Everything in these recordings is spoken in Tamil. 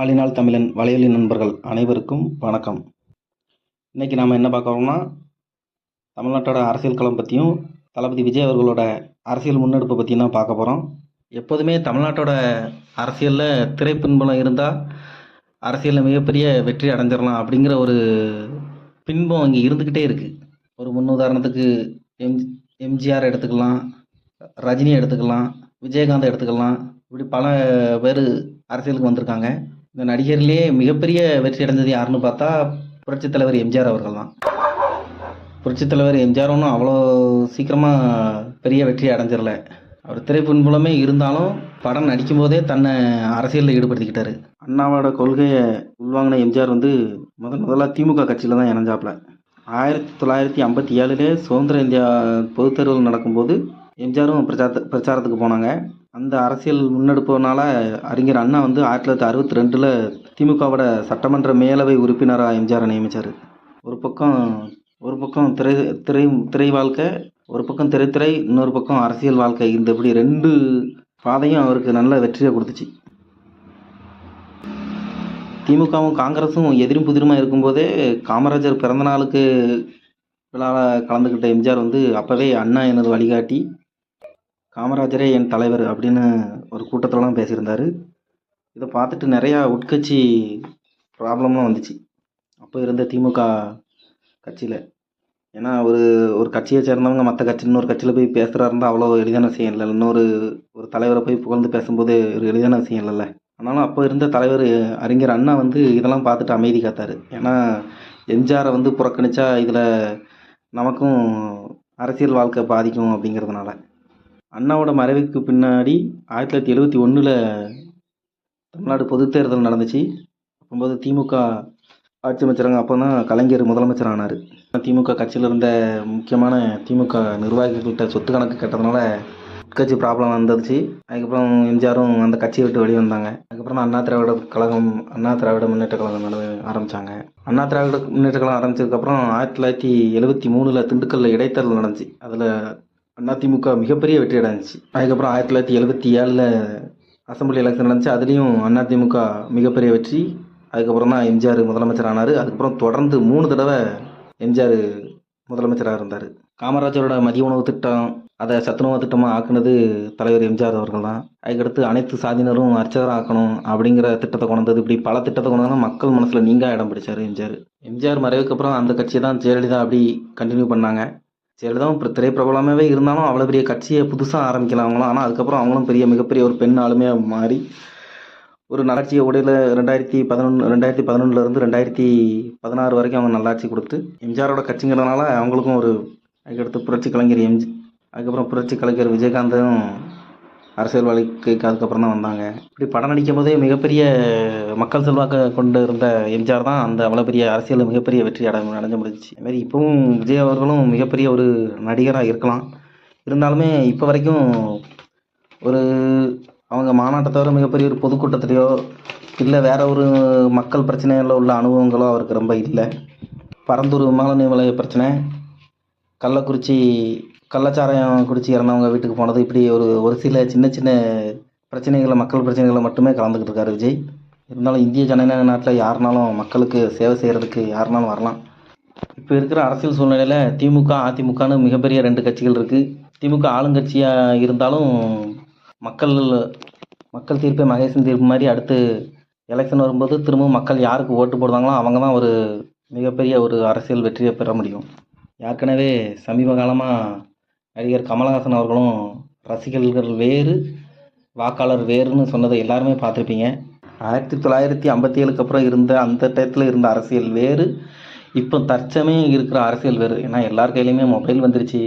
ஆளினால் தமிழன் வலையொலி நண்பர்கள் அனைவருக்கும் வணக்கம். இன்றைக்கி நாம் என்ன பார்க்க போகிறோம்னா தமிழ்நாட்டோட அரசியல் களம் பற்றியும் தளபதி விஜய் அவர்களோட அரசியல் முன்னெடுப்பை பற்றியும் தான் பார்க்க போகிறோம் எப்போதுமே தமிழ்நாட்டோட அரசியலில் திரைப்பின்புலம் இருந்தால் அரசியலில் மிகப்பெரிய வெற்றி அடைஞ்சிடலாம் அப்படிங்கிற ஒரு பின்பம் இங்கே இருந்துக்கிட்டே இருக்குது ஒரு முன்னுதாரணத்துக்கு எம் எம்ஜிஆர் எடுத்துக்கலாம் ரஜினி எடுத்துக்கலாம் விஜயகாந்த் எடுத்துக்கலாம் இப்படி பல பேர் அரசியலுக்கு வந்திருக்காங்க. இந்த நடிகர்லேயே மிகப்பெரிய வெற்றி அடைஞ்சது யாருன்னு பார்த்தா புரட்சித் தலைவர் எம்ஜிஆர் அவர்கள் தான் புரட்சித் தலைவர் எம்ஜிஆர் ஒன்றும் அவ்வளோ சீக்கிரமாக பெரிய வெற்றி அடைஞ்சிடல. அவர் திரைப்பின்புலமே இருந்தாலும் படம் நடிக்கும்போதே தன்னை அரசியலில் ஈடுபடுத்திக்கிட்டாரு. அண்ணாவோட கொள்கையை உள்வாங்கின எம்ஜிஆர் வந்து முதல் முதலாக திமுக கட்சியில் தான் இணைஞ்சாப்புல ஆயிரத்தி தொள்ளாயிரத்தி ஐம்பத்தி ஏழுலே சுதந்திர இந்தியா பொதுத் நடக்கும்போது எம்ஜிஆரும் பிரச்சாரத்து பிரச்சாரத்துக்கு போனாங்க. அந்த அரசியல் முன்னெடுப்பனால அறிஞர் அண்ணா வந்து ஆயிரத்தி தொள்ளாயிரத்தி அறுபத்தி ரெண்டில் திமுகவோட சட்டமன்ற மேலவை உறுப்பினராக எம்ஜிஆரை நியமித்தார் ஒரு பக்கம் ஒரு பக்கம் திரை திரை திரை வாழ்க்கை ஒரு பக்கம் திரைத்துறை இன்னொரு பக்கம் அரசியல் வாழ்க்கை. இந்த இப்படி ரெண்டு பாதையும் அவருக்கு நல்ல வெற்றியை கொடுத்துச்சு. திமுகவும் காங்கிரஸும் எதிரும் புதிருமா இருக்கும்போதே காமராஜர் பிறந்த நாளுக்கு விழாவில் கலந்துக்கிட்ட எம்ஜிஆர் வந்து அப்போவே அண்ணா எனது வழிகாட்டி. காமராஜரே என் தலைவர் அப்படின்னு ஒரு கூட்டத்திலலாம் பேசியிருந்தார். இதை பார்த்துட்டு நிறையா உட்கட்சி ப்ராப்ளம்லாம் வந்துச்சு. அப்போ இருந்த திமுக கட்சியில். ஏன்னா ஒரு ஒரு கட்சியை சேர்ந்தவங்க மற்ற கட்சி இன்னொரு கட்சியில் போய் பேசுகிறா இருந்தால் அவ்வளோ எளிதான விஷயம் இல்லை இன்னொரு ஒரு தலைவரை போய் புகழ்ந்து பேசும்போது ஒரு எளிதான விஷயம் இல்லைல்ல. ஆனாலும் அப்போ இருந்த தலைவர் அறிஞர் அண்ணா வந்து இதெல்லாம் பார்த்துட்டு அமைதி காத்தார். ஏன்னா எம்ஜிஆரை வந்து புறக்கணித்தா இதில் நமக்கும் அரசியல் வாழ்க்கை பாதிக்கும் அப்படிங்கிறதுனால. அண்ணாவோட மறைவுக்கு பின்னாடி ஆயிரத்தி தொள்ளாயிரத்தி எழுபத்தி ஒன்றில் தமிழ்நாடு பொதுத் தேர்தல் நடந்துச்சு. அப்போது திமுக ஆட்சி அமைச்சராங்க அப்போ தான் கலைஞர் முதலமைச்சர் ஆனார் திமுக கட்சியில் இருந்த முக்கியமான திமுக நிர்வாகிகள்கிட்ட சொத்து கணக்கு கேட்டதுனால கட்சி ப்ராப்ளம் வந்துருச்சு அதுக்கப்புறம் எம்ஜிஆரும் அந்த கட்சியை விட்டு வெளியே வந்தாங்க. அதுக்கப்புறம் தான் அண்ணா திராவிட கழகம் அண்ணா திராவிட முன்னேற்ற கழகம் நட ஆரம்பித்தாங்க அண்ணா திராவிட முன்னேற்ற கழகம் ஆரம்பிச்சதுக்கப்புறம் ஆயிரத்தி தொள்ளாயிரத்தி எழுபத்தி மூணில் திண்டுக்கல்லில் இடைத்தேர்தல் நடந்துச்சு. அதில் அதிமுக மிகப்பெரிய வெற்றி அடைஞ்சிச்சு. அதுக்கப்புறம் ஆயிரத்தி தொள்ளாயிரத்தி எழுபத்தி ஏழில் அசம்பிளி எலெக்ஷன் நடந்துச்சு. அதுலேயும் அதிமுக மிகப்பெரிய வெற்றி. அதுக்கப்புறம் தான் எம்ஜிஆர் முதலமைச்சர் ஆனார். அதுக்கப்புறம் தொடர்ந்து மூணு தடவை எம்ஜிஆர் முதலமைச்சராக இருந்தார். காமராஜரோட மதிய உணவு திட்டம் அதை சத்துணவு திட்டமாக ஆக்குனது தலைவர் எம்ஜிஆர் அவர்கள் தான் அதுக்கடுத்து அனைத்து சாதியினரும் அர்ச்சகராக ஆக்கணும் அப்படிங்கிற திட்டத்தை கொண்டு வந்தது. இப்படி பல திட்டத்தை கொண்டு வந்தாலும் மக்கள் மனசில் நீங்க இடம் பிடிச்சார் எம்ஜிஆர். எம்ஜிஆர் மறைவுக்கு அப்புறம் அந்த கட்சியை தான் ஜெயலலிதா அப்படி கண்டினியூ பண்ணாங்க. சரிதான் இப்போ திரைப்பிரபலமாகவே இருந்தாலும் அவ்வளோ பெரிய கட்சியை புதுசாக ஆரம்பிக்கலாம் அவங்களும் ஆனால் அதுக்கப்புறம் அவங்களும் பெரிய மிகப்பெரிய ஒரு பெண் ஆளுமையாக மாறி ஒரு நல்லாட்சியை உடையில் ரெண்டாயிரத்தி பதினொன்று ரெண்டாயிரத்தி பதினொன்றுலேருந்து ரெண்டாயிரத்தி பதினாறு வரைக்கும் அவங்க நல்லாட்சி கொடுத்து எம்ஜிஆரோட கட்சிங்கிறதுனால அவங்களுக்கும் ஒரு அதுக்கடுத்து புரட்சி கலைஞர் எம்ஜி அதுக்கப்புறம் புரட்சி கலைஞர் விஜயகாந்தும் அரசியல் வாழ்க்கைக்கு அதுக்கப்புறம் தான் வந்தாங்க. இப்படி படம் நடிக்கும் போதே மிகப்பெரிய மக்கள் செல்வாக்கை கொண்டு இருந்த எம்ஜிஆர் தான் அந்த அவ்வளோ பெரிய அரசியலில் மிகப்பெரிய வெற்றி அடை அடைஞ்ச முடிஞ்சிச்சு. அதுமாரி இப்போவும் விஜய் அவர்களும் மிகப்பெரிய ஒரு நடிகராக இருக்கலாம். இருந்தாலுமே இப்போ வரைக்கும் ஒரு அவங்க மாநாட்டை தவிர மிகப்பெரிய ஒரு பொதுக்கூட்டத்திலையோ இல்லை வேற ஒரு மக்கள் பிரச்சனைகளில் உள்ள அனுபவங்களோ அவருக்கு ரொம்ப இல்லை. பரந்தூர் விமான நிலைய பிரச்சனை கள்ளக்குறிச்சி கள்ளச்சாராயம் குடிச்சு இறந்தவங்க வீட்டுக்கு போனது. இப்படி ஒரு ஒரு சில சின்ன சின்ன பிரச்சனைகளை மக்கள் பிரச்சனைகளை மட்டுமே கலந்துக்கிட்டு இருக்காரு விஜய். இருந்தாலும் இந்திய ஜனநாயக நாட்டில் யாருனாலும் மக்களுக்கு சேவை செய்கிறதுக்கு யாருனாலும் வரலாம். இப்போ இருக்கிற அரசியல் சூழ்நிலையில் திமுக அதிமுகன்னு மிகப்பெரிய ரெண்டு கட்சிகள் இருக்குது திமுக ஆளுங்கட்சியாக இருந்தாலும் மக்கள் மக்கள் தீர்ப்பே மகேசன் தீர்ப்பு மாதிரி அடுத்து எலெக்ஷன் வரும்போது திரும்பவும் மக்கள் யாருக்கு ஓட்டு போடுவாங்களோ அவங்க தான் ஒரு மிகப்பெரிய ஒரு அரசியல் வெற்றியை பெற முடியும். ஏற்கனவே சமீப காலமாக நடிகர் கமலஹாசன் அவர்களும் ரசிகர்கள் வேறு வாக்காளர் வேறுன்னு சொன்னதை எல்லாருமே பார்த்துருப்பீங்க. ஆயிரத்தி தொள்ளாயிரத்தி ஐம்பத்தி ஏழுக்கு அப்புறம் இருந்த அந்த டயத்தில் இருந்த அரசியல் வேறு இப்போ தற்சமயம் இருக்கிற அரசியல் வேறு. ஏன்னா எல்லார் கையிலையுமே மொபைல் வந்துருச்சு.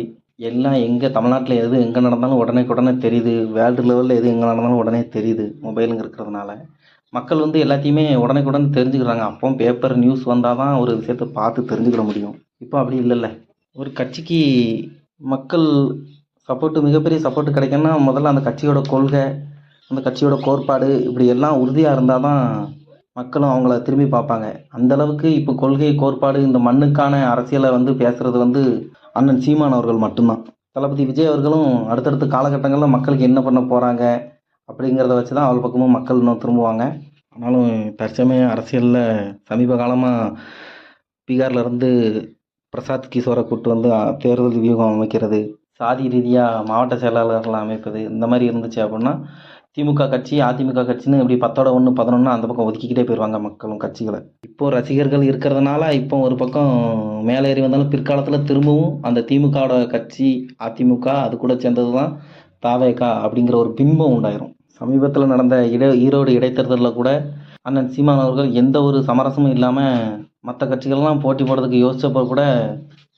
எல்லாம் எங்கே தமிழ்நாட்டில் எது எங்கே நடந்தாலும் உடனே உடனே தெரியுது. வேர்ல்டு லெவலில் எது எங்கே நடந்தாலும் உடனே தெரியுது மொபைலுங்க இருக்கிறதுனால. மக்கள் வந்து எல்லாத்தையுமே உடனே உடனே தெரிஞ்சுக்கிறாங்க. அப்போ பேப்பர் நியூஸ் வந்தால் தான் ஒரு விஷயத்தை பார்த்து தெரிஞ்சுக்கிட முடியும். இப்போ அப்படி இல்லைல்ல. ஒரு கட்சிக்கு மக்கள் சப்போர்ட்டு மிகப்பெரிய சப்போர்ட்டு கிடைக்குன்னா முதல்ல அந்த கட்சியோட கொள்கை அந்த கட்சியோட கோட்பாடு இப்படி எல்லாம் உறுதியாக இருந்தால் தான் மக்களும் அவங்கள திரும்பி பார்ப்பாங்க. அந்த அளவுக்கு இப்போ கொள்கை கோட்பாடு இந்த மண்ணுக்கான அரசியலை வந்து பேசுகிறது வந்து அண்ணன் சீமான் அவர்கள் மட்டும்தான். தளபதி விஜய் அவர்களும் அடுத்தடுத்த காலகட்டங்களில் மக்களுக்கு என்ன பண்ண போகிறாங்க அப்படிங்கிறத வச்சு தான் அவள் பக்கமும் மக்கள் இன்னும் திரும்புவாங்க. ஆனாலும் தற்சமயம் அரசியலில் சமீப காலமாக பீகார்லேருந்து பிரசாத் கிஷோரை கூட்டு வந்து தேர்தல் வியூகம் அமைக்கிறது சாதி ரீதியாக மாவட்ட செயலாளர்களை அமைப்பது இந்த மாதிரி இருந்துச்சு அப்படின்னா திமுக கட்சி அதிமுக கட்சின்னு இப்படி பத்தோட ஒன்று பதினொன்று அந்த பக்கம் ஒதுக்கிக்கிட்டே போயிடுவாங்க மக்களும் கட்சிகளை. இப்போ ரசிகர்கள் இருக்கிறதுனால இப்போ ஒரு பக்கம் மேலே ஏறி வந்தாலும் பிற்காலத்தில் திரும்பவும் அந்த திமுகவோட கட்சி அதிமுக அது கூட சேர்ந்தது தான் தாவேகா அப்படிங்கிற ஒரு பிம்பம் உண்டாயிரும். சமீபத்தில் நடந்த இட ஈரோடு இடைத்தேர்தலில் கூட அண்ணன் சீமான் அவர்கள் எந்த ஒரு சமரசமும் இல்லாமல் மற்ற கட்சிகள்லாம் போட்டி போடுறதுக்கு யோசிச்சப்போ கூட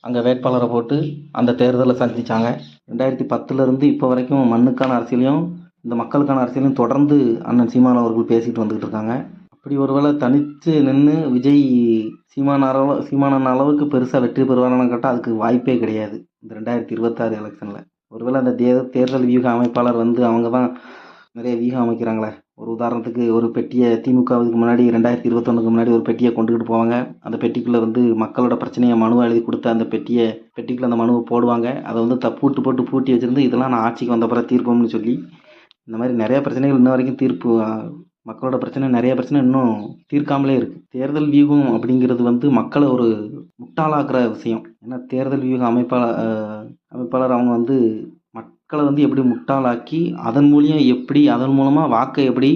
அங்கே வேட்பாளரை போட்டு அந்த தேர்தலை சந்தித்தாங்க ரெண்டாயிரத்தி பத்துலேருந்து இப்போ வரைக்கும் மண்ணுக்கான அரசியலையும் இந்த மக்களுக்கான அரசியலையும் தொடர்ந்து அண்ணன் சீமான் அவர்கள் பேசிகிட்டு வந்துக்கிட்டு இருக்காங்க. அப்படி ஒருவேளை தனித்து நின்று விஜய் சீமான அளவு சீமானன் அளவுக்கு பெருசாக வெற்றி பெறுவாரான்னு கேட்டால் அதுக்கு வாய்ப்பே கிடையாது. இந்த ரெண்டாயிரத்தி இருபத்தாறு எலெக்ஷனில். ஒருவேளை அந்த தே தேர்தல் வியூக அமைப்பாளர் வந்து அவங்க தான் நிறைய வியூகம் அமைக்கிறாங்களே. ஒரு உதாரணத்துக்கு ஒரு பெட்டியை திமுகவுக்கு முன்னாடி ரெண்டாயிரத்தி இருபத்தொன்னுக்கு முன்னாடி ஒரு பெட்டியை கொண்டுக்கிட்டு போவாங்க. அந்த பெட்டிக்குள்ளே வந்து மக்களோட பிரச்சனையை மனுவை எழுதி கொடுத்து அந்த பெட்டியை பெட்டிக்குள்ளே அந்த மனுவை போடுவாங்க. அதை வந்து தப்பூட்டு போட்டு பூட்டி வச்சுருந்து இதெல்லாம் நான் ஆட்சிக்கு வந்த பிறகு தீர்ப்போம்னு சொல்லி இந்த மாதிரி நிறைய பிரச்சனைகள் இன்ன வரைக்கும் தீர்ப்பு மக்களோட பிரச்சனை நிறைய பிரச்சனை இன்னும் தீர்க்காமலே இருக்குது தேர்தல் வியூகம் அப்படிங்கிறது வந்து மக்களை ஒரு முட்டாளாக்குற விஷயம். ஏன்னா தேர்தல் வியூக அமைப்பாளர் அமைப்பாளர் அவங்க வந்து மக்களை வந்து எப்படி முட்டாளாக்கி அதன் மூலியம் எப்படி அதன் மூலமாக வாக்கை எப்படி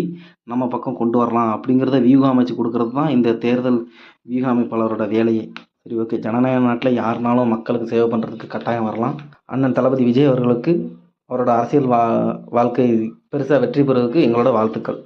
நம்ம பக்கம் கொண்டு வரலாம் அப்படிங்கிறத வியூகம் அமைச்சு கொடுக்கறது தான் இந்த தேர்தல் வியூக அமைப்பாளரோட வேலையே. சரி ஓகே ஜனநாயக நாட்டில் யாருனாலும் மக்களுக்கு சேவை பண்ணுறதுக்கு கட்டாயம் வரலாம். அண்ணன் தளபதி விஜய் அவர்களுக்கு அவரோட அரசியல் வா வாழ்க்கை பெருசாக வெற்றி பெறுவதற்கு எங்களோட வாழ்த்துக்கள்.